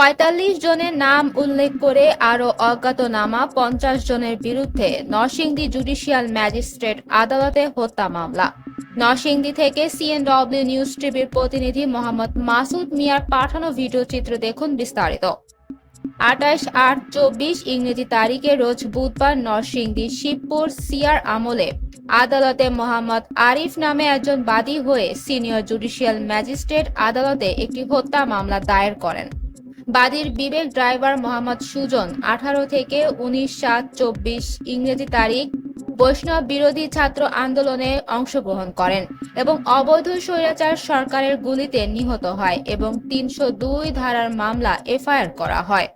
পঁয়তাল্লিশ জনের নাম উল্লেখ করে আরও অজ্ঞাতনামা পঞ্চাশ জনের বিরুদ্ধে নরসিংদী জুডিশিয়াল ম্যাজিস্ট্রেট আদালতে হত্যা মামলা। নরসিংদী থেকে সিএনডব্লিউ নিউজ টিভির প্রতিনিধি মোহাম্মদ মাসুদ মিয়ার পাঠানো ভিডিও চিত্র দেখুন বিস্তারিত। আঠাশ আট চব্বিশ ইংরেজি তারিখে রোজ বুধবার নরসিংদী শিবপুর সিয়ার আমলে আদালতে মোহাম্মদ আরিফ নামে একজন বাদী হয়ে সিনিয়র জুডিশিয়াল ম্যাজিস্ট্রেট আদালতে একটি হত্যা মামলা দায়ের করেন। বাদীর বিবেক ড্রাইভার মোহাম্মদ সুজন, আঠারো থেকে উনিশ সাত চব্বিশ ইংরেজি তারিখ, বৈষ্ণব বিরোধী ছাত্র আন্দোলনে অংশগ্রহণ করেন এবং অবৈধ স্বৈরাচার সরকারের গুলিতে নিহত হয় এবং তিনশো দুই ধারার মামলা এফআইআর করা হয়।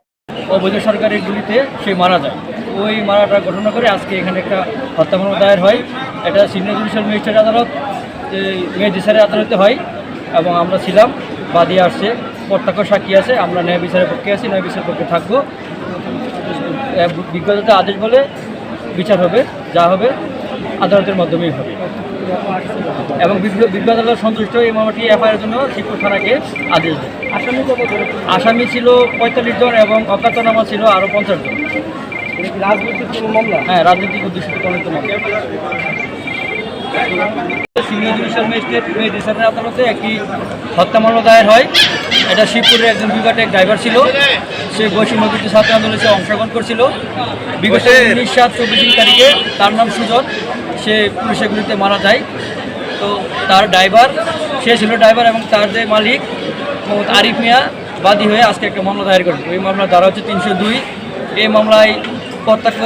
অবৈধ সরকারের গুলিতে সে মারা যায়। ওই মারাটা ঘটনা করে আজকে এখানে একটা হত্যা মামলা দায়ের হয়। এটা সিনিয়র জুডিশিয়াল ম্যাজিস্ট্রেট আদালত মেজিস্ট্রেটের আদালতে হয় এবং আমরা ছিলাম, বাদী আসছে। প্রত্যক্ষ সাক্ষী আছে আমরা ন্যায় বিচারের পক্ষে আছি ন্যায় বিচারের পক্ষে থাকব। বিজ্ঞতাতে আদেশ বলে বিচার হবে যা হবে আদালতের মাধ্যমেই হবে। এবং বিজ্ঞ- আদালত সন্তুষ্ট এই মামলাটি এফআইআর জন্য শিবপুর থানাকে আদেশ দেয়। আসামি আসামি ছিল পঁয়তাল্লিশ জন এবং অজ্ঞাতনামা ছিল আরও পঞ্চাশ জন। রাজনৈতিক কোনো মামলা? হ্যাঁ রাজনৈতিক উদ্দেশ্যে প্রণীত মামলা। সিনিয়র জুডিশিয়াল ম্যাজিস্ট্রেট মেজিস্ট্রেটের আদালতে একটি হত্যা মামলা দায়ের হয়। এটা শিবপুরের একজন বিভাটেক ড্রাইভার ছিল। সে বৈষম্য বিরোধী ছাত্র আন্দোলনে সে অংশগ্রহণ করছিল। বিগত উনিশ সাত চব্বিশ তারিখে তার নাম সুজন। সে পুলিশের গুলিতে মারা যায়। তো তার ড্রাইভার সে ছিল ড্রাইভার এবং তার যে মালিক মোহাম্মদ আরিফ মিয়া বাদী হয়ে আজকে একটা মামলা দায়ের করেন। ওই মামলার দ্বারা হচ্ছে তিনশো দুই। এই মামলায় প্রত্যক্ষ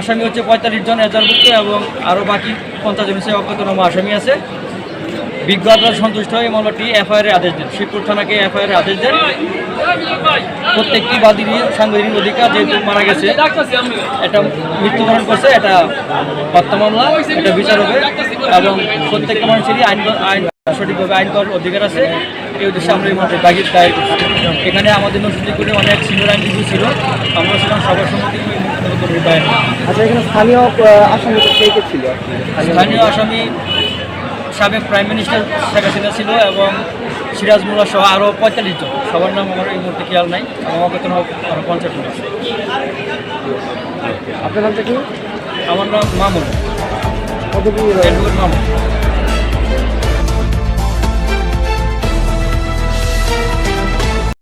আসামি হচ্ছে পঁয়তাল্লিশ জন এজারভুক্ত এবং আরও বাকি পঞ্চাশ জন হচ্ছে অজ্ঞাতনামা আসামি আছে। বিজ্ঞ সন্তুষ্ট হয়ে মামলাটি এফআইআর আদেশ দেন। শিবপুর থানাকে এফআইআর আদেশ দেন। প্রত্যেকটি বাদীরই সাংবিধানিক অধিকার যেহেতু মারা গেছে, এটা মৃত্যুবরণ করছে, এটা হত্যা মামলা, এটা বিচার হবে এবং প্রত্যেকটা মানুষেরই আইন আইন সঠিকভাবে আইন করার অধিকার আছে। এই উদ্দেশ্যে আমরা এই দাগির দায়ের এখানে আমাদের করে অনেক সিনিয়র আইনজীবী ছিল। আমরা ছিলাম সবার সম্মতি আচ্ছা এখানে স্থানীয় আহ, আসামি কে কে ছিল? আর স্থানীয় আসামি সাবেক প্রাইম মিনিস্টার শেখ হাসিনা ছিল এবং সিরাজ মোল্লা সহ আরও পঁয়তাল্লিশ জন। সবার নাম আমার এই মুহূর্তে খেয়াল নাই। এবং অবেতন আরও পঞ্চাশ জন আছে। আপনার নামটা কি? আমার নাম মামুন। মামুন।